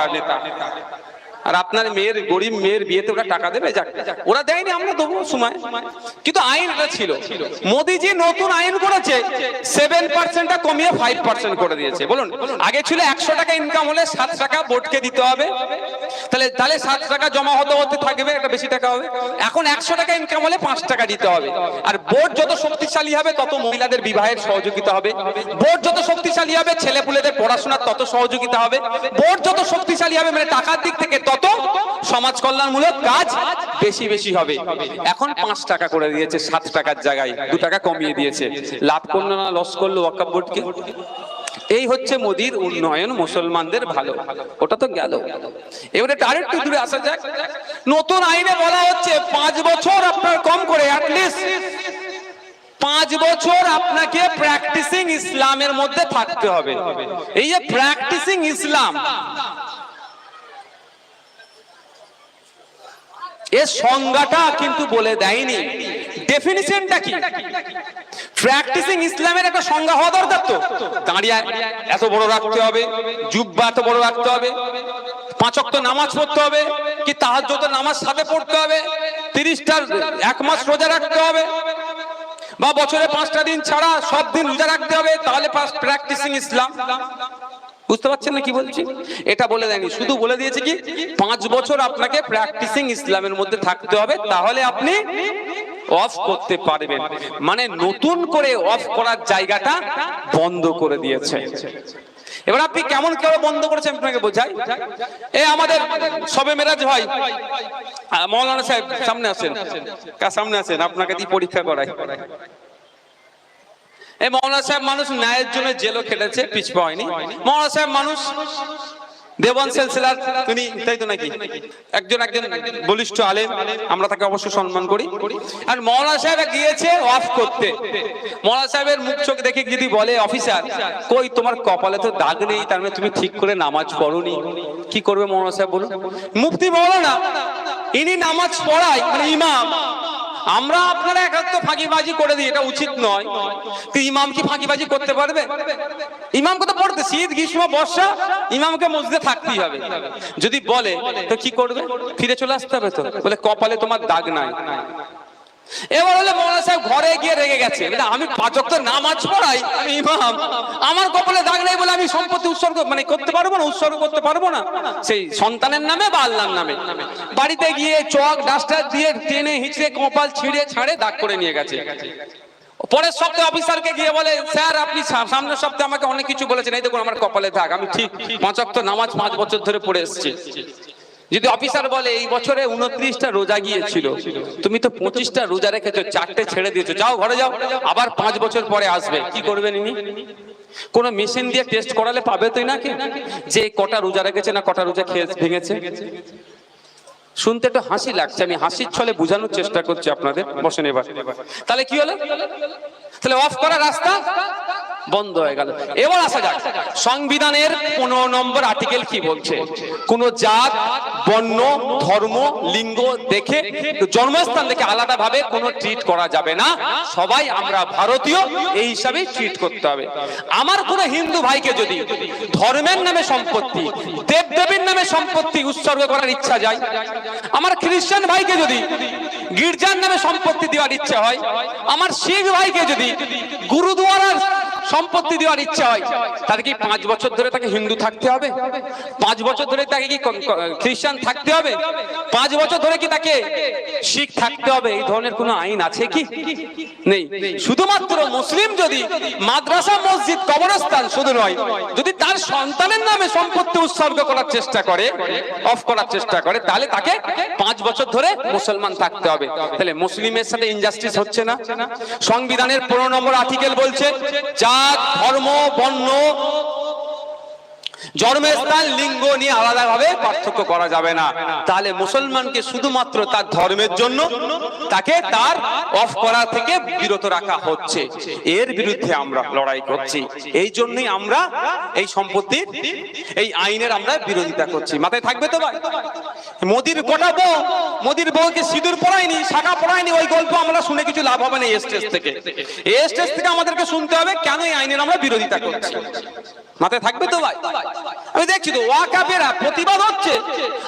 ওরা নেতা আর আপনার মেয়ের গরিব মেয়ের বিয়েতে ওরা টাকা দেবে? যাক, ওরা দেয়নি, আমরা দেবো সময়। কিন্তু আইন এটা ছিল। মোদিজি নতুন আইন করেছে সেভেন পার্সেন্টটা কমিয়ে ফাইভ পার্সেন্ট করে দিয়েছে। বলুন, আগে ছিল একশো টাকা ইনকাম হলে সাত টাকা বোর্ডকে দিতে হবে। তাহলে তাহলে সাত টাকা জমা হতে হতে থাকবে, একটা বেশি টাকা হবে। এখন একশো টাকা ইনকাম হলে পাঁচ টাকা দিতে হবে। আর বোর্ড যত শক্তিশালী হবে, তত মহিলাদের বিবাহের সহযোগিতা হবে। বোর্ড যত শক্তিশালী হবে ছেলে পুলেদের পড়াশোনার তত সহযোগিতা হবে। বোর্ড যত শক্তিশালী হবে মানে টাকার দিক থেকে তত সমাজ কল্যাণমূলক কাজ বেশি বেশি হবে। এখন পাঁচ টাকা করে দিয়েছে, সাত টাকার জায়গায়। দু টাকা কমিয়ে দিয়েছে। লাভ করল না লস করল ওয়াকাব এই হচ্ছে মোদির উন্নয়ন, মুসলমানদের ভালো। ওটা তো গেল। এবারে আরেকটু দূরে আসা যাক। নতুন আইনে বলা হচ্ছে পাঁচ বছর আপনার কম করে অ্যাটলিস্ট পাঁচ বছর আপনাকে প্র্যাকটিসিং ইসলামের মধ্যে থাকতে হবে। এই যে প্র্যাকটিসিং ইসলাম এর সংজ্ঞাটা কিন্তু বলে দেয়নি। ডেফিনিশনটা কি? প্র্যাকটিসিং ইসলামের একটা সংজ্ঞা হওয়া দরকার তো। দাঁড়িয়ে এত বড় রাখতে হবে, জুব্বা এত বড় রাখতে হবে, পাঁচ ওয়াক্ত নামাজ পড়তে হবে, কি তাহাজ্জুদ নামাজ সাথে পড়তে হবে তিরিশটার এক মাস রোজা রাখতে হবে, বা বছরে পাঁচটা দিন ছাড়া সব দিন রোজা রাখতে হবে, তাহলে প্র্যাকটিসিং ইসলাম বুঝতে পারছেন না কি বলছি? এটা বলে দেয়নি। শুধু বলে দিয়েছে কি, পাঁচ বছর আপনাকে প্র্যাকটিসিং ইসলামের মধ্যে থাকতে হবে, তাহলে আপনি অফ করতে পারবেন। মানে নতুন করে অফ করার জায়গাটা বন্ধ করে দিয়েছে। এবার আপনি কেমন কেউ বন্ধ করেছেন আপনাকে বোঝাই। এ আমাদের সবে মেরাজ হয়। মৌলানা সাহেব সামনে আসেন। কার সামনে আসেন। আপনাকে দিয়ে পরীক্ষা করাই। এই মৌলানা সাহেব মানুষ ন্যায়ের জন্য জেলও খেটেছে পিছপা হয়নি মৌলানা সাহেব মানুষ দেবন সেলসিলার তিনি, তাই তো নাকি? একজন একজন বলিষ্ঠ আলেম, আমরা তাকে সম্মান করি। আর সাহেব গিয়েছে করতে। সাহেবের মুখ চোখ দেখে যদি বলে, অফিসার তোমার কপালে তো দাগ নেই, তার মানে তুমি ঠিক করে নামাজ পড়োনি। কি করবে মৌলানা সাহেব বলুন? মুফতি মৌলানা, ইনি নামাজ পড়ায় মানে ইমাম আমরা আপনারা একাত্ম ফাঁকিবাজি করে দিই, এটা উচিত নয়। ইমাম কি ফাঁকিবাজি করতে পারবে? ইমামকে তো পড়তে, শীত, গ্রীষ্ম, বর্ষা, ইমামকে মসজিদে থাকতেই হবে। যদি বলে, তো কি করবে? ফিরে চলে আসতে হবে তো? বলে, কপালে তোমার দাগ নাই। এবার হলে মৌলানা সাহেব ঘরে গিয়ে রেগে গেছে। আমি পাচক তো নামাজ পড়াই। আমি ইমাম। আমার কপালে দাগ নেই বলে আমি সম্পত্তি উৎসর্গ মানে করতে পারব না, উৎসর্গ করতে পারব না। সেই সন্তানের নামে বা আল্লাহর নামে। বাড়িতে গিয়ে চক, ডাস্টার দিয়ে টেনে হিচড়ে কপাল ছিঁড়ে ছাড়ে দাগ করে নিয়ে গেছে। পরের সপ্তাহে অফিসারকে গিয়ে বলে, স্যার, আপনি সামনের সপ্তাহে আমাকে অনেক কিছু বলেছেন। এই দেখুন, আমার কপালে থাক আমি ঠিক পাঁচক তো নামাজ পাঁচ বছর ধরে পড়ে এসেছি। যদি অফিসার বলে, এই বছরে উনত্রিশটা রোজা গিয়েছিল, তুমি তো পঁচিশটা রোজা রেখেছো, চারটে ছেড়ে দিয়েছ, যাও ঘরে যাও, আবার পাঁচ বছর পরে আসবে। কি করবেন ইনি? কোন মেশিন দিয়ে টেস্ট করালে পাবে তো নাকি যে কটা রোজা রেখেছে না কটা রোজা খেয়ে ভেঙেছে? শুনতে একটু হাসি লাগছে, আমি হাসির ছলে বোঝানোর চেষ্টা করছি আপনাদের, বসেন এবার। তাহলে কি হলো? তাহলে অফ করা রাস্তা? বন্ধ হয়ে গেল। এবার আসা যাক, সংবিধানের পনেরো নম্বর আর্টিকেল কি বলছে? কোন জাত, বর্ণ, ধর্ম, লিঙ্গ দেখে জন্মস্থান দেখে আলাদা ভাবে কোনো ট্রিট করা যাবে না। সবাই আমরা ভারতীয়, এই হিসাবেই ট্রিট করতে হবে। আমার কোনো হিন্দু ভাইকে যদি ধর্মের নামে সম্পত্তি দেব দেবীর নামে সম্পত্তি উৎসর্গ করার ইচ্ছা যায়, আমার খ্রিস্টান ভাইকে যদি গির্জার নামে সম্পত্তি দেওয়ার ইচ্ছা হয়, আমার শিখ ভাইকে যদি গুরুদুয়ারার সম্পত্তি দেওয়ার ইচ্ছা হয়। তাহলে কি পাঁচ বছর ধরে তাকে হিন্দু থাকতে হবে? পাঁচ বছর ধরে তাকে কি খ্রিস্টান থাকতে হবে? পাঁচ বছর ধরে কি তাকে শিখ থাকতে হবে? এই ধরনের কোনো আইন আছে কি? নেই। শুধুমাত্র মুসলিম যদি মাদ্রাসা, মসজিদ, কবরস্থান শুধু নয়, যদি তার সন্তানের নামে সম্পত্তি উৎসর্গ করার চেষ্টা করে, অফ করার চেষ্টা করে, তাহলে তাকে পাঁচ বছর ধরে মুসলমান থাকতে হবে। তাহলে মুসলিমের সাথে ইনজাস্টিস হচ্ছে না। সংবিধানের পনেরো নম্বর আর্টিকেল বলছে জাত ধর্ম বর্ণ জন্মস্থান লিঙ্গ নিয়ে আলাদাভাবে পার্থক্য করা যাবে না। তাহলে মুসলমানকে শুধুমাত্র তার ধর্মের জন্য তাকে তার অফ করা থেকে বিরত রাখা হচ্ছে। এর বিরুদ্ধে আমরা লড়াই করছি। এই জন্যই আমরা এই সম্পত্তির, এই আইনের আমরা বিরোধিতা করছি। মাথায় থাকবে তো ভাই? মোদির গোটা বউ, মোদির বউকে সিঁদুর পড়ায়নি শাখা পড়ায়নি ওই গল্প আমরা শুনে কিছু লাভ হবে না এই স্টেজ থেকে। এই স্টেজ থেকে আমাদেরকে শুনতে হবে কেন এই আইনের আমরা বিরোধিতা করছি। মাথায় থাকবে তো ভাই? আমি দেখছি তো ওয়াকাবেরা প্রতিবাদ হচ্ছে।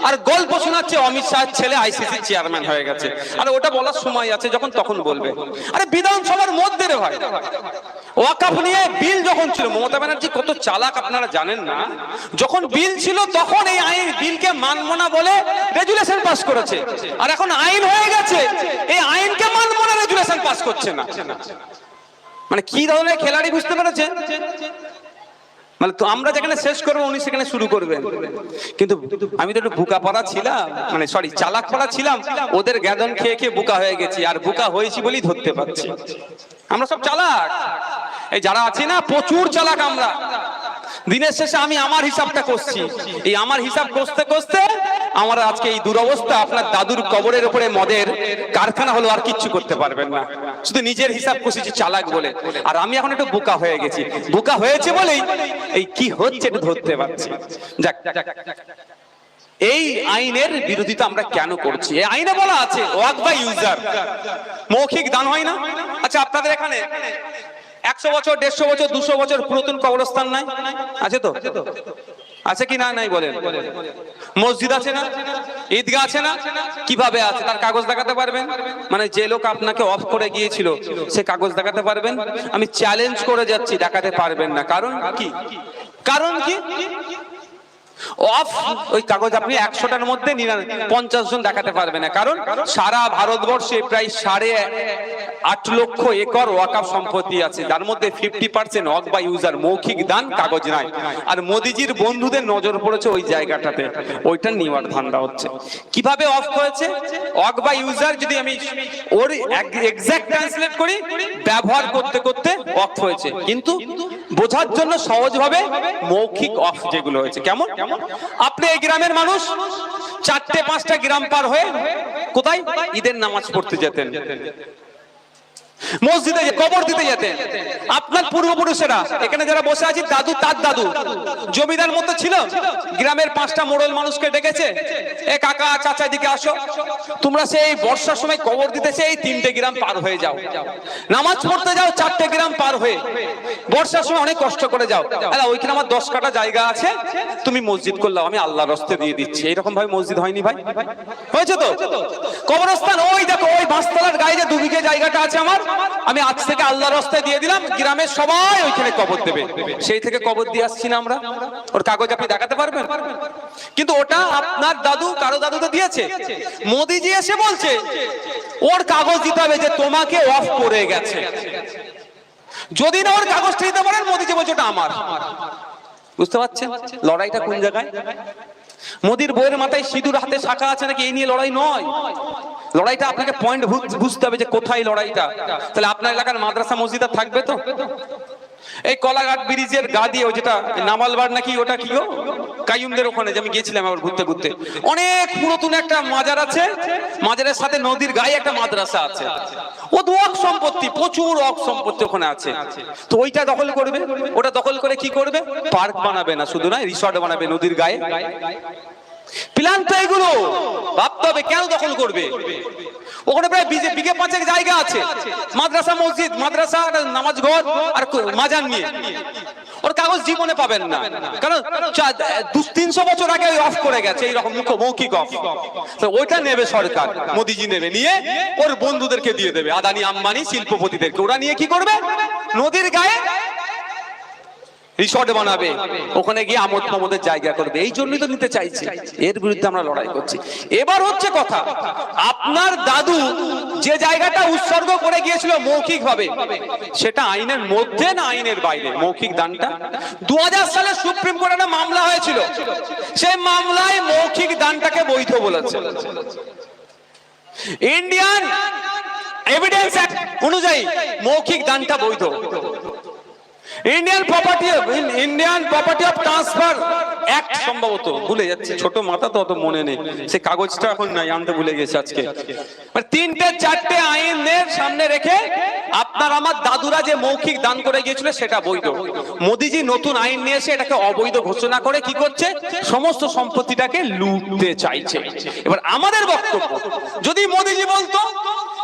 আর গল্প শোনাচ্ছে অমিত শাহের ছেলে আইসিসি চেয়ারম্যান হয়ে গেছে। আর ওটা বলার সময় আছে, যখন তখন বলবে। আরে বিধানসভার মধ্যে রে ভাই। ওয়াকাফ নিয়ে বিল যখন ছিল, মমতা ব্যানার্জি কত চালাক আপনারা জানেন না? যখন বিল ছিল, তখন এই আইন বিলকে মানব না বলে রেজুলেশন পাস করেছে। আর এখন আইন হয়ে গেছে, এই আইনকে মানব না, রেজুলেশন পাস করছে না। মানে কি ধরনের খেলাড়ি বুঝতে পেরেছে মানে তো আমরা যেখানে শেষ করব, উনি সেখানে শুরু করবেন। কিন্তু আমি তো একটু বুকা পড়া ছিলাম মানে সরি চালাক পড়া ছিলাম, ওদের গ্যাদন খেয়ে খেয়ে বুকা হয়ে গেছি, আর বুকা হয়েছি বলেই ধরতে পারছি। আমরা সব চালাক। এই যারা আছি না, প্রচুর চালাক আমরা। দিনের শেষে আমি আমার হিসাবটা করছি। এই আমার হিসাব কষতে কষতে আমার আজকে এই দুরবস্থা আপনার দাদুর কবরের উপরে মদের কারখানা হলো আর কিচ্ছু করতে পারবেন না। শুধু নিজের হিসাব কষেছি চালাক বলে। আর আমি এখন একটু বোকা হয়ে গেছি। বোকা হয়েছে বলেই এই কি হচ্ছে একটু ধরতে পারছি। যাক। এই আইনের বিরোধিতা আমরা কেন করছি? এই আইনে বলা আছে, ওয়াক বাই ইউজার। মৌখিক দান হয় না? আচ্ছা আপনাদের এখানে একশো বছর, দেড়শো বছর, দুশো বছর পুরাতন কবরস্থান নাই? আছে তো? আছে কি না নাই বলেন? মসজিদ আছে না? ঈদগাহ আছে না? কীভাবে আছে? তার কাগজ দেখাতে পারবেন? মানে যে লোক আপনাকে অফ করে গিয়েছিল, সে কাগজ দেখাতে পারবেন? আমি চ্যালেঞ্জ করে যাচ্ছি, দেখাতে পারবেন না। কারণ কি? কারণ কি? অফ ওই কাগজ আপনি একশোটার মধ্যে পঞ্চাশ জন দেখাতে পারবে না। কারণ সারা ভারতবর্ষে প্রায় সাড়ে আট লক্ষ একর ওয়াকাফ সম্পত্তি আছে। যার মধ্যে ফিফটি পার্সেন্ট অক বা ইউজার মৌখিক দান, কাগজ নাই। আর মোদিজির বন্ধুদের নজর পড়েছে ওই জায়গাটাতে। ওইটা নেওয়ার ধান্দা হচ্ছে। কীভাবে অফ হয়েছে? অক বা ইউজার যদি আমি ওর এক্সাক্ট ট্রান্সলেট করি, ব্যবহার করতে করতে অফ হয়েছে। কিন্তু বোঝার জন্য সহজভাবে মৌখিক অফ যেগুলো হয়েছে। কেমন? আপনি এই গ্রামের মানুষ চারটে পাঁচটা গ্রাম পার হয়ে কোথায়? ঈদের নামাজ পড়তে যেতেন। মসজিদে কবর দিতে যেতেন আপনার পূর্বপুরুষেরা, এখানে যারা বসে আছে, দাদু তার দাদু, জমিদার মতো ছিল, গ্রামের পাঁচটা মোড়ল মানুষকে ডেকেছে, এ কাকা, চাচা দিকে আসো, তোমরা সেই বর্ষার সময় কবর দিতেছে এই তিনটে গ্রাম পার হয়ে যাও। নামাজ পড়তে যাও, চারটে গ্রাম পার হয়ে, বর্ষার সময় অনেক কষ্ট করে যাও। আরে ওইখানে আমার দশ কাটা জায়গা আছে, তুমি মসজিদ করলাম আমি আল্লাহ রস্তে দিয়ে দিচ্ছি। এইরকম ভাবে মসজিদ হয়নি ভাই? হয়েছে তো? কবরস্থান, ওই দেখো, ওই বাঁশতলার গায়ে যে দুবিঘে জায়গাটা আছে আমার আমি আজ থেকে আল্লাহ রাস্তায় দিয়ে দিলাম, গ্রামের সবাই ওইখানে কবর দেবে। সেই থেকে কবর দিয়ে আসছি না আমরা। ওর কাগজ আপনি দেখাতে পারবেন? কিন্তু ওটা আপনার দাদু, কারও দাদু তো দিয়েছে। মোদিজি এসে বলছে, ওর কাগজ দিতে হবে যে তোমাকে অফ করে গেছে। যদি না ওর কাগজটা দিতে পারেন, মোদিজি বলছে ওটা আমার। বুঝতে পারছেন? লড়াইটা কোন জায়গায়? মোদির বইয়ের মাথায় সিঁদুর হাতে শাখা আছে নাকি? এই নিয়ে লড়াই নয়। লড়াইটা আপনাকে পয়েন্ট বুঝতে হবে যে কোথায় লড়াইটা। তাহলে আপনার এলাকার মাদ্রাসা মসজিদ থাকবে তো? এই কলাঘাট ব্রিজের গা দিয়ে যেটা নামালবার নাকি ওটা কি গো? কাইয়ুমদের ওখানে যে আমি গিয়েছিলাম আবার ঘুরতে ঘুরতে। অনেক পুরাতন একটা মাজার আছে, মাজারের সাথে নদীর গায়ে একটা মাদ্রাসা আছে। ও অক সম্পত্তি, প্রচুর অক সম্পত্তি ওখানে আছে। তো ওইটা দখল করবে। ওটা দখল করে কি করবে? পার্ক বানাবে না, শুধু না, রিসর্ট বানাবে নদীর গায়ে। প্ল্যান তো এগুলো। ভাবতে হবে কেন দখল করবে? ওখানে প্রায় বিঘে পাঁচেক জায়গা আছে। মাদ্রাসা মসজিদ, মাদ্রাসা নামাজ ঘর আর মাজান নিয়ে। ওর কাগজ জীবনে পাবেন না। কারণ দু তিনশো বছর আগে অফ করে গেছে, এইরকম মুখ মৌখিক অফ ওইটা নেবে সরকার, মোদিজি নেবে। নিয়ে ওর বন্ধুদেরকে দিয়ে দেবে, আদানি, আম্বানি, শিল্পপতিদেরকে। ওরা নিয়ে কি করবে? নদীর গায়ে রিসর্ট বানাবে। ওখানে গিয়ে আমোদ প্রমোদের জায়গা করবে। এই জন্যই তো নিতে চাইছে। এর বিরুদ্ধে আমরা লড়াই করছি। এবার হচ্ছে কথা, আপনার দাদু যে জায়গাটা উৎসর্গ করে গিয়েছিল মৌখিক ভাবে সেটা আইনের মধ্যে না আইনের বাইরে? মৌখিক দানটা? দু সালে সুপ্রিম কোর্টে একটা মামলা হয়েছিল। সেই মামলায় মৌখিক দানটাকে বৈধ বলেছে। ইন্ডিয়ান এভিডেন্স অনুযায়ী মৌখিক দানটা বৈধ। Indian property of Indian property of transfer act সম্ভবত ভুলে যাচ্ছে, ছোট মাথা তো অত মনে নেই। সে কাগজটা এখন নাই, আনতে ভুলে গেছে আজকে। মানে তিনটে, চারটে আইনের সামনে রেখে আপনার আমার দাদুরা যে মৌখিক দান করে গিয়েছিল সেটা বৈধ। মোদিজি নতুন আইন নিয়ে এসে এটাকে অবৈধ ঘোষণা করে কি করছে? সমস্ত সম্পত্তিটাকে লুটতে চাইছে। এবার আমাদের বক্তব্য, যদি মোদিজি বলতো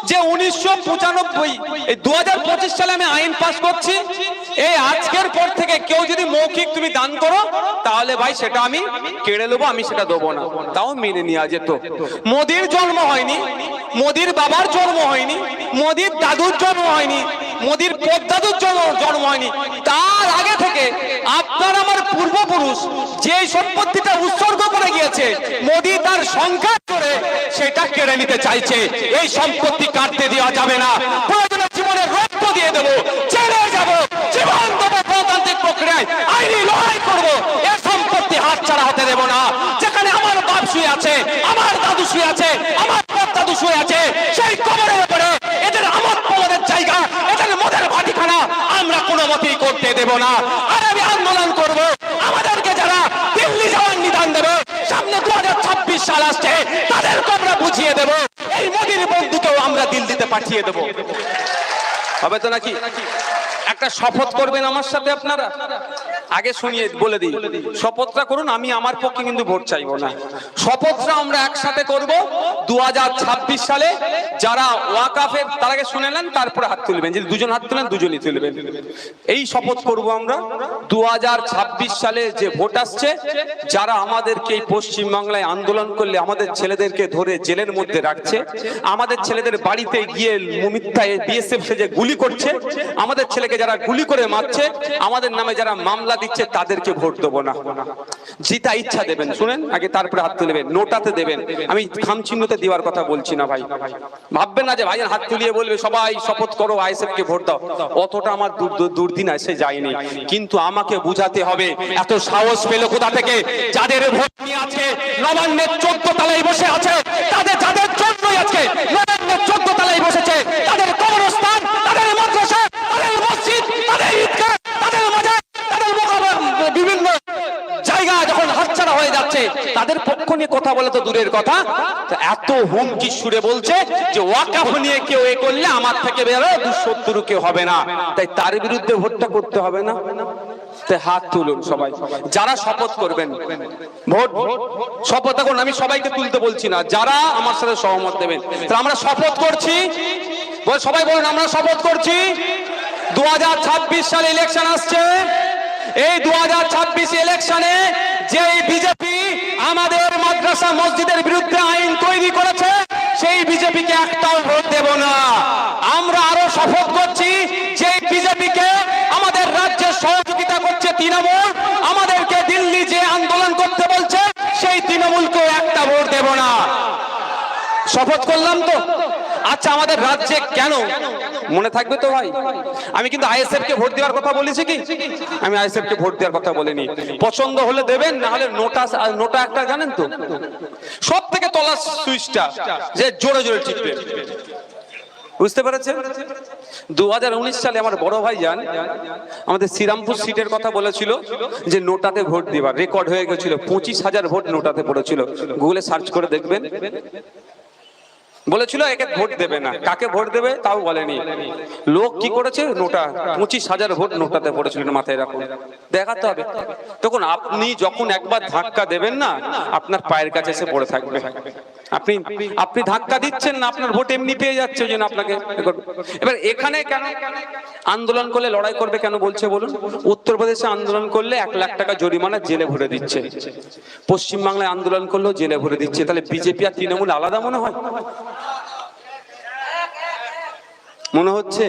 যে উনিশশো পঁচানব্বই, এই দু হাজার পঁচিশ সালে আমি আইন পাস করছি, এই আজকের পর থেকে কেউ যদি মৌখিক তুমি দান করো, তাহলে ভাই সেটা আমি কেড়ে নেব, আমি সেটা দেবো না। তাও মেনে নেওয়া যেত। মোদির জন্ম হয়নি, মোদির বাবার জন্ম হয়নি, মোদির দাদুর জন্ম হয়নি মোদির পদ্দাদুর জন্ম হয়নি। তার আগে থেকে আপনার আমার পূর্বপুরুষ যে সম্পত্তিটা উৎসর্গ করে গিয়েছে, মোদি তার সংখ্যা করে সেটা কেড়ে নিতে চাইছে। এই সম্পত্তি কাটতে দেওয়া যাবে না। প্রয়োজনে জীবনে রক্ত দিয়ে দেবো, ছেড়ে যাব, জীবন দেবো গণতান্ত্রিক প্রক্রিয়ায়। আইনি লড়াই করব, এ সম্পত্তি হাত ছাড়া হতে দেবো না। যেখানে আমার বাপ শুয়ে আছে, আমার দাদু শুয়ে আছে, আমার দাদু শুয়ে আছে সেই কবরের উপরে এদের আমদ প্রমোদের জায়গা এদের মদের ভাটিখানা আমরা কোনো মতেই করতে দেব না। আর আমি আন্দোলন করব। আমাদেরকে যারা দিল্লি যাওয়ার নিদান দেবে, সামনে দু সাল আসছে, তাদেরকে আমরা বুঝিয়ে দেব। এই মোদীর বন্ধুকেও আমরা দিল্লিতে পাঠিয়ে দেব। হবে তো নাকি? একটা শপথ করবেন আমার সাথে আপনারা? আগে শুনিয়ে বলে দিই, শপথটা করুন, আমি আমার পক্ষে কিন্তু ভোট চাইব না। শপথটা আমরা একসাথে করব দু সালে। যারা ওয়াকাফের, তার আগে শুনে নেন, তারপরে হাত তুলবেন। যদি দুজন হাত তুলেন, দুজনই তুলবেন। এই শপথ করব আমরা। দু সালে যে ভোট আসছে, যারা আমাদেরকে এই পশ্চিমবাংলায় আন্দোলন করলে, আমাদের ছেলেদেরকে ধরে জেলের মধ্যে রাখছে, আমাদের ছেলেদের বাড়িতে গিয়ে মিথ্যায় বিএসএফ সেজে গুলি করছে, আমাদের ছেলেকে যারা গুলি করে মারছে, আমাদের নামে যারা মামলা দিচ্ছে, তাদেরকে ভোট দেবো না। জিতা ইচ্ছা দেবেন, শুনেন? আগে তারপরে হাত তুলবেন নোটাতে দেবেন। আমি খামচিহ্নতে দেওয়ার কথা বলছি না ভাই। ভাববেন না যে ভাই হাত তুলিয়ে বলবে, সবাই শপথ করো আইএসএফ কে ভোট দাও। অতটা আমার দূর- দূর- দুর্দিন এসে যায়নি। কিন্তু আমাকে বুঝাতে হবে, এত সাহস পেল কোথা থেকে? যাদের ভোট নিয়ে আজকে নবান্নের চোদ্দ তলায় বসে আছে, তাদের যাদের জন্যই আজকে নবান্নের চোদ্দ তলায় বসেছে, তাদের কবরস্থান, তাদের মাদ্রাসা, তাদের মসজিদ, তাদের ঈদগাহ তাদের মাজার তাদের মোকাবেলা বিভিন্ন জায়গা যখন হাতছাড়া হয়ে যাচ্ছে, তাদের পক্ষ নিয়ে কথা বলে তো দূরের কথা। এত হুমকি সুরে বলছে যে ওয়াকাফ নিয়ে কেউ এ করলে আমার থেকে বেরো দুঃশত্রু কেউ হবে না। তাই তার বিরুদ্ধে ভোটটা করতে হবে না। হাত তুলুন সবাই। যারা শপথ করবেন, ভোট, শপথ এখন আমি সবাইকে তুলতে বলছি না, যারা আমার সাথে সহমত দেবেন। আমরা শপথ করছি। সবাই বলুন, আমরা শপথ করছি। দু সালে ইলেকশন আসছে। এই দু হাজার ছাব্বিশ ইলেকশনে যে বিজেপি আমাদের মাদ্রাসা মসজিদের বিরুদ্ধে আইন তৈরি করেছে, সেই বিজেপিকে একটাও ভোট দেব না। আমরা আরও শপথ করছি যে বিজেপিকে আমাদের রাজ্যে সহযোগিতা করছে তৃণমূল, আমাদেরকে দিল্লি যে আন্দোলন করতে বলছে, সেই তৃণমূলকেও একটা ভোট দেব না। শপথ করলাম তো? আচ্ছা আমাদের রাজ্যে কেন? মনে থাকবে তো ভাই? আমি কিন্তু আইএসএফ কে ভোট দেওয়ার কথা বলেছি কি? আমি আইএসএফ কে ভোট দেওয়ার কথা বলিনি। পছন্দ হলে দেবেন, না হলে নোটা নোটা একটা জানেন তো? সব থেকে তলা সুইচটা যে জোরে জোরে টিপবে। বুঝতে পেরেছেন? দু হাজার উনিশ সালে আমার বড় ভাই যান, আমাদের শ্রীরামপুর সিটের কথা বলেছিল যে নোটাতে ভোট দিবার রেকর্ড হয়ে গেছিল, পঁচিশ হাজার ভোট নোটাতে পড়েছিল। গুগলে সার্চ করে দেখবেন। বলেছিল, একে ভোট দেবে না। কাকে ভোট দেবে, তাও বলেনি। লোক কি করেছে? নোটা, পঁচিশ হাজার ভোট নোটাতে পড়েছিল মাথায় রাখুন। দেখাতে হবে। তখন আপনি যখন একবার ধাক্কা দেবেন না, আপনার পায়ের কাছে এসে পড়ে থাকবে। আপনি আপনি ধাক্কা দিচ্ছেন না, আপনার ভোট এমনি পেয়ে যাচ্ছে ওই জন্য আপনাকে এবার এখানে কেন আন্দোলন করলে, লড়াই করবে কেন বলছে বলুন? উত্তরপ্রদেশে আন্দোলন করলে এক লাখ টাকা জরিমানা জেলে ভরে দিচ্ছে। পশ্চিমবাংলায় আন্দোলন করলেও জেলে ভরে দিচ্ছে। তাহলে বিজেপি আর তৃণমূল আলাদা মনে হয়? মনে হচ্ছে?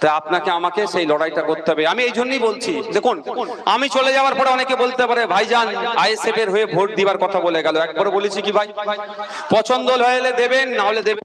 তা আপনাকে আমাকে সেই লড়াইটা করতে হবে। আমি এই জন্যই বলছি, দেখুন, আমি চলে যাওয়ার পরে অনেকে বলতে পারে, ভাইজান আইএসএফ এর হয়ে ভোট দিবার কথা বলে গেল। একবার বলেছি কি ভাই? পছন্দ হলে দেবেন, না হলে দেবেন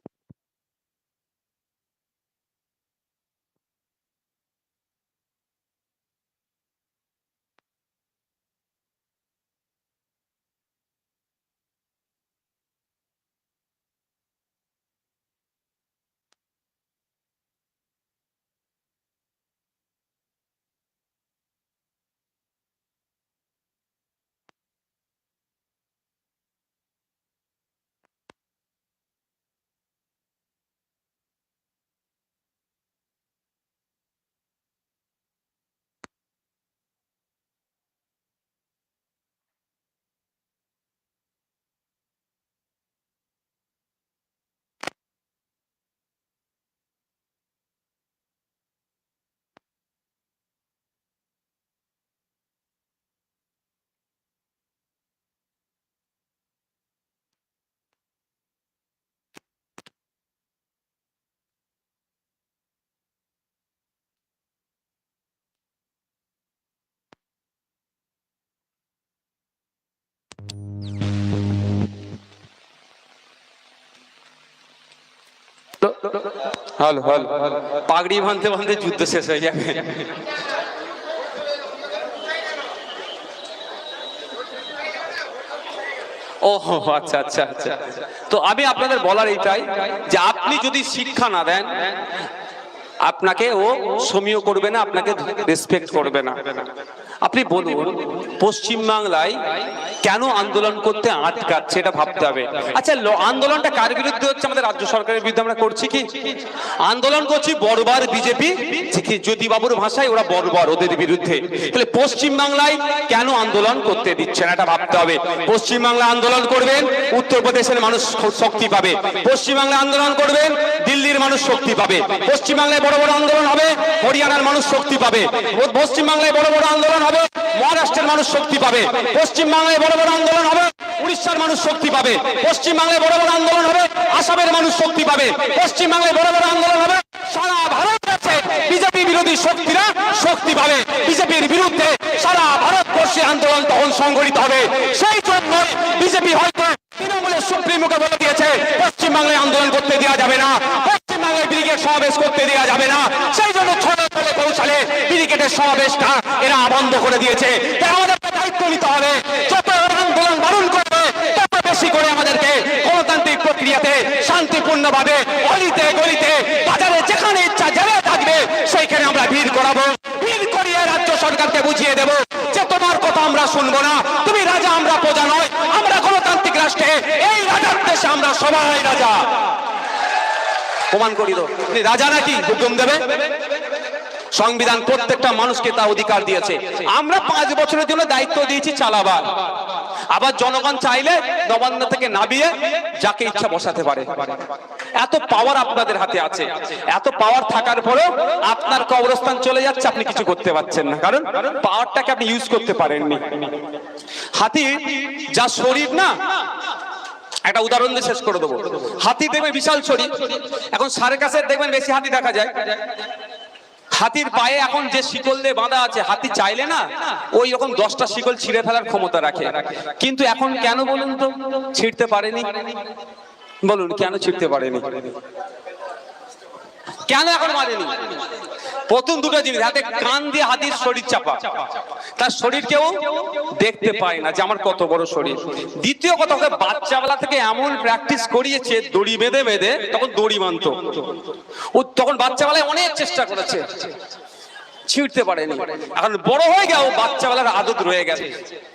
হল হল। পাগড়ি বাঁধতে বাঁধতে যুদ্ধ শেষ হয়ে যাবে। ও আচ্ছা আচ্ছা আচ্ছা। তো আমি আপনাদের বলার এইটাই যে আপনি যদি শিক্ষা না দেন, আপনাকে ও সমীহ করবে না, আপনাকে রেসপেক্ট করবে না। আপনি বলুন পশ্চিম বাংলায় কেন আন্দোলন করতে আটকাচ্ছে এটা ভাবতে হবে। আচ্ছা আন্দোলনটা কার বিরুদ্ধে হচ্ছে? আমাদের রাজ্য সরকারের বিরুদ্ধে আমরা করছি কি? আন্দোলন করছি বড়বার বিজেপি জ্যোতি বাবুর ভাষায় ওরা বর্বর ওদের বিরুদ্ধে। তাহলে পশ্চিম বাংলায় কেন আন্দোলন করতে দিচ্ছে না এটা ভাবতে হবে। পশ্চিম বাংলা আন্দোলন করবেন, উত্তরপ্রদেশের মানুষ শক্তি পাবে। পশ্চিম বাংলা আন্দোলন করবেন, দিল্লির মানুষ শক্তি পাবে। পশ্চিম বাংলায় বড় বড় আন্দোলন হবে, হরিয়ানার মানুষ শক্তি পাবে। ও- পশ্চিম বাংলায় বড় বড় আন্দোলন হবে মহারাষ্ট্রের মানুষ শক্তি পাবে পশ্চিম বাংলায় বড় বড় আন্দোলন হবে, উড়িষ্যার মানুষ শক্তি পাবে পশ্চিম বাংলায় বড় বড় আন্দোলন হবে, আসামের মানুষ শক্তি পাবে পশ্চিম বাংলায় বড় বড় আন্দোলন হবে, সারা ভারত আছে বিজেপি বিরোধী শক্তিরা শক্তি পাবে, বিজেপির বিরুদ্ধে সারা ভারতবর্ষে আন্দোলন তখন সংগঠিত হবে। সেই জন্য বিজেপি হয়তো তৃণমূলের সুপ্রিমোকে বলে দিয়েছে পশ্চিম বাংলায় আন্দোলন করতে দেওয়া যাবে না পশ্চিম বাংলায় ব্রিগেড সমাবেশ করতে দেওয়া যাবে না। সেই জন্য ছড়ে ছড়ে পৌঁছালে ব্রিগেডের সমাবেশটা এরা বন্ধ করে দিয়েছে। আমাদেরকে দায়িত্ব নিতে হবে। যত আন্দোলন বারণ করবে, তত বেশি করে আমাদেরকে গণতান্ত্রিক প্রক্রিয়াতে শান্তিপূর্ণভাবে অলিতে গলিতে, বাজারে যেখানে ইচ্ছা জেলে থাকবে, সেইখানে আমরা ভিড় করাবো। ভিড় করিয়ে রাজ্য সরকারকে বুঝিয়ে দেব যে তোমার কথা আমরা শুনব না। তুমি রাজা, আমরা প্রজা নয়। আমরা গণতান্ত্রিক রাষ্ট্রে, এই রাজার দেশে আমরা সবাই রাজা। প্রমাণ করি তো রাজা নাকি? হুকুম দেবে? সংবিধান প্রত্যেকটা মানুষকে তা অধিকার দিয়েছে। আমরা পাঁচ বছরের জন্য দায়িত্ব দিয়েছি চালাবার। আবার জনগণ চাইলে নবান্ন থেকে নামিয়ে যাকে ইচ্ছা বসাতে পারে। এত পাওয়ার আপনাদের হাতে আছে। এত পাওয়ার থাকার পরেও আপনার কবরস্থান চলে যাচ্ছে, আপনি কিছু করতে পারছেন না। কারণ পাওয়ারটাকে আপনি ইউজ করতে পারেননি। হাতি যা শরীর না, একটা উদাহরণ দিয়ে শেষ করে দেবো। হাতি দেখবেন বিশাল শরীর। এখন কাছে দেখবেন বেশি হাতি দেখা যায়। হাতির পায়ে এখন যে শিকল দিয়ে বাঁধা আছে, হাতি চাইলে না, ওই রকম দশটা শিকল ছিঁড়ে ফেলার ক্ষমতা রাখে। কিন্তু এখন কেন বলুন তো? ছিঁড়তে পারেনি? বলুন, কেন ছিঁড়তে পারেনি? কেন এখন মারেনি? প্রথম দুটো জিনিস, হাতে কান দিয়ে হাতির শরীর চাপা। তার শরীর কেউ দেখতে পায় না যে আমার কত বড় শরীর। দ্বিতীয় কথা ওকে বাচ্চাবেলা থেকে এমন প্র্যাকটিস করিয়েছে, দড়ি বেঁধে বেঁধে, তখন দড়ি মানত ও তখন বাচ্চাবেলায় অনেক চেষ্টা করেছে। ছিঁড়তে পারেনি। এখন বড় হয়ে গেও বাচ্চাবেলার আদত রয়ে গেছে।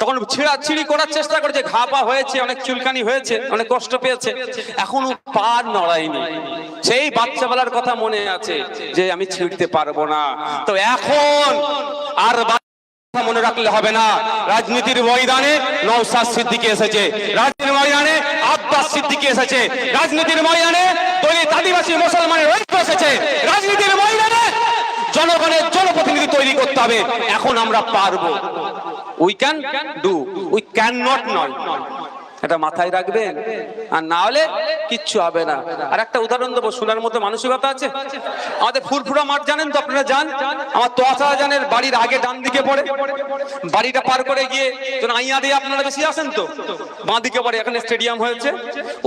তখন ছিঁড়া ছিঁড়ি করার চেষ্টা করেছে, ঘা পা হয়েছে, অনেক চুলকানি হয়েছে, অনেক কষ্ট পেয়েছে। এখনও পা নড়ায়নি। সেই বাচ্চাবেলার কথা মনে আছে যে, আমি ছিঁড়তে পারব না। তো এখন আর মনে রাখলে হবে না। রাজনীতির ময়দানে নৌসাদ সিদ্দিকি এসেছে। রাজনীতির ময়দানে আব্বাস সিদ্দিকি এসেছে। রাজনীতির ময়দানে দলিত আদিবাসী মুসলমানের ঐক্য এসেছে। রাজনীতির ময়দানে জনগণের জনপ্রতিনিধি তৈরি করতে হবে। এখন আমরা পারব। We can do we can not নয় এটা মাথায় রাখবেন। আর না হলে কিচ্ছু হবে না। আর একটা উদাহরণ দেবো শোনার মতো মানসিকতা আছে? আমাদের ফুরফুরা মাঠ জানেন তো আপনারা যান? আমার তোয়াশা জানের বাড়ির আগে ডান দিকে পড়ে। বাড়িটা পার করে গিয়ে যেন আইয়া দিয়ে আপনারা বেশি আসেন তো? বাঁ দিকে পড়ে, এখানে স্টেডিয়াম হয়েছে।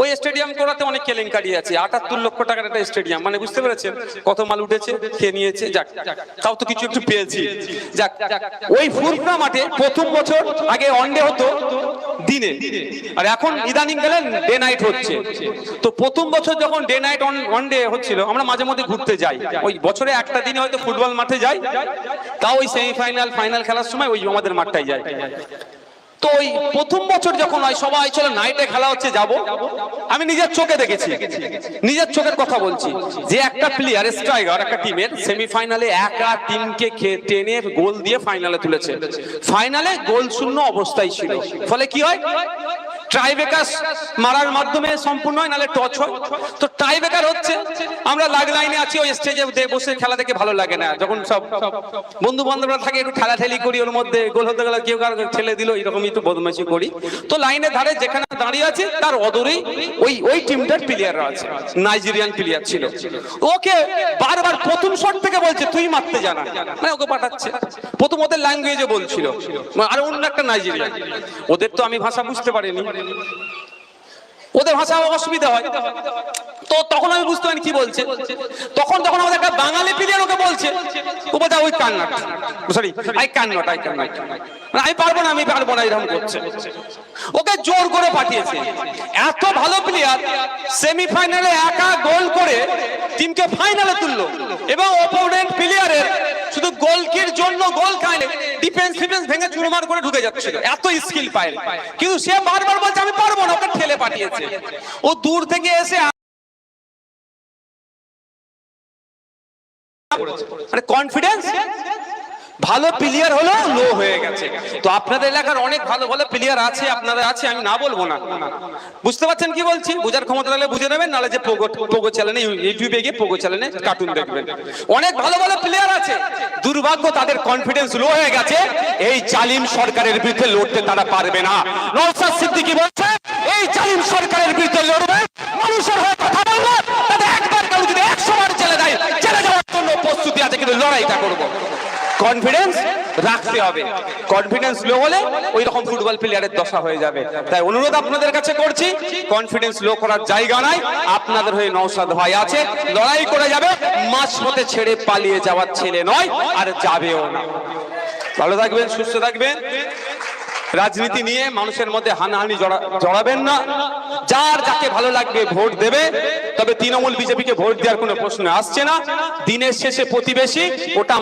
ওই স্টেডিয়াম করাতে অনেক কেলেঙ্কারি আছে। আটাত্তর লক্ষ টাকার একটা স্টেডিয়াম। মানে বুঝতে পেরেছেন? কত মাল উঠেছে, খেয়ে নিয়েছে, যাক। তাও তো কিছু একটু পেয়েছি। যাক, ওই ফুরফুরা মাঠে প্রথম বছর আগে ওয়ানডে হতো দিনে। আর এখন ইদানিং গেলেন ডে নাইট হচ্ছে। তো প্রথম বছর যখন ডে নাইট ওয়ান ডে হচ্ছিল, আমরা মাঝে মধ্যে ঘুরতে যাই। ওই বছরে একটা দিনে হয়তো ফুটবল মাঠে যাই। তাও ওই সেমিফাইনাল ফাইনাল খেলার সময় ওই আমাদের মাঠটাই যাই। তো ওই প্রথম বছর যখন হয়, সবাই চলো নাইটে খেলা হচ্ছে, যাব। আমি নিজের চোখে দেখেছি। নিজের চোখের কথা বলছি। যে একটা প্লেয়ার স্ট্রাইকার একটা টিমের সেমিফাইনালে একা টিমকে টেনে গোল দিয়ে ফাইনালে তুলেছে। ফাইনালে গোল শূন্য অবস্থায় ছিল। ফলে কি হয়? ট্রাইবেকার মারার মাধ্যমে সম্পূর্ণ হয় নালে টচ হয়। তো ট্রাইবেকার হচ্ছে, আমরা লাগ লাইনে আছি, ওই স্টেজে বসে খেলা দেখে ভালো লাগে না। যখন সব বন্ধু বান্ধবরা থাকে, একটু ঠেলাঠেলি করি, ওর মধ্যে গোল হতে গেলে কেউ কারও ঠেলে দিল, এরকমই একটু বদমাশি করি। তো লাইনে ধারে যেখানে দাঁড়িয়ে আছে, তার অদূরেই ওই ওই টিমটার প্লেয়াররা আছে নাইজেরিয়ান প্লেয়ার ছিল। ওকে বারবার প্রথম শট থেকে বলছে, তুই মারতে জানা মানে ওকে পাঠাচ্ছে। প্রথম ওদের ল্যাঙ্গুয়েজে বলছিল। আর অন্য একটা নাইজেরিয়া ওদের তো আমি ভাষা বুঝতে পারিনি। ওদের ভাষা অসুবিধা হয়। তো তখন আমি বুঝতে পারি কি বলছে। তখন তখন আমাদের একটা বাঙালি প্লেয়ার ওকে বলছে, ও বলছে, ওই can not sorry, I can not I can not আমি পারব না, আমি পারব না, এরকম করছে। ওকে জোর করে পাঠিয়েছে। এত ভালো প্লেয়ার সেমিফাইনালে একা গোল করে টিমকে ফাইনালে তুললো। এবং অপোনেন্ট প্লেয়ারের গোলকির জন্য গোল খায় ডিফেন্স ডিফেন্স ভেঙে চুরমার করে ঢুকে যাচ্ছিল। এত স্কিল পায়। কিন্তু সে বারবার বলছে, আমি পারব না, ওকে ঠেলে পাঠিয়েছে। ও দূর থেকে এসে কনফিডেন্স ভালো প্লেয়ার হলো লো হয়ে গেছে। তো আপনাদের এলাকার অনেক ভালো ভালো প্লেয়ার আছে, আপনাদের আছে, আমি না বলব না। বুঝতে পারছেন কি বলছি? বুঝার ক্ষমতা থাকলে বুঝে নেবেন, নাহলে যে পোগো পোগো চ্যানেলে ইউটিউবে গিয়ে পোগো চ্যানেলে কার্টুন দেখবেন। অনেক ভালো ভালো প্লেয়ার আছে। দুর্ভাগ্য, তাদের কনফিডেন্স লো হয়ে গেছে। এই জালিম সরকারের বিরুদ্ধে লড়তে তারা পারবে না। নওশাদ সিদ্দিকী বলছে, এই জালিম সরকারের বিরুদ্ধে লড়বে। মানুষের হয়ে কথা বলব, তাদের একবার কেউ যদি একশো বার জেলে দেয়, জেলে যাওয়ার জন্য প্রস্তুতি আছে, কিন্তু লড়াইটা করব। কনফিডেন্স রাখতে হবে। কনফিডেন্স লো হলে ওই রকম ফুটবল প্লেয়ারের দশা হয়ে যাবে। তাই অনুরোধ আপনাদের কাছে করছি কনফিডেন্স লো করার জায়গা নাই, আপনাদের হয়ে নৌসাদ ভাই আছে, লড়াই করে যাবে হতে ছেড়ে পালিয়ে যাওয়ার ছেলে নয়, আর যাবেও না। ভালো থাকবেন, সুস্থ থাকবেন। রাজনীতি নিয়ে মানুষের মধ্যে হানাহানি জড়াবেন না। যার যাকে ভালো লাগবে ভোট দেবে, তবে তৃণমূল বিজেপিকে ভোট দেওয়ার কোনো প্রশ্ন আসছে না। দিনের শেষে প্রতিবেশী, ওটা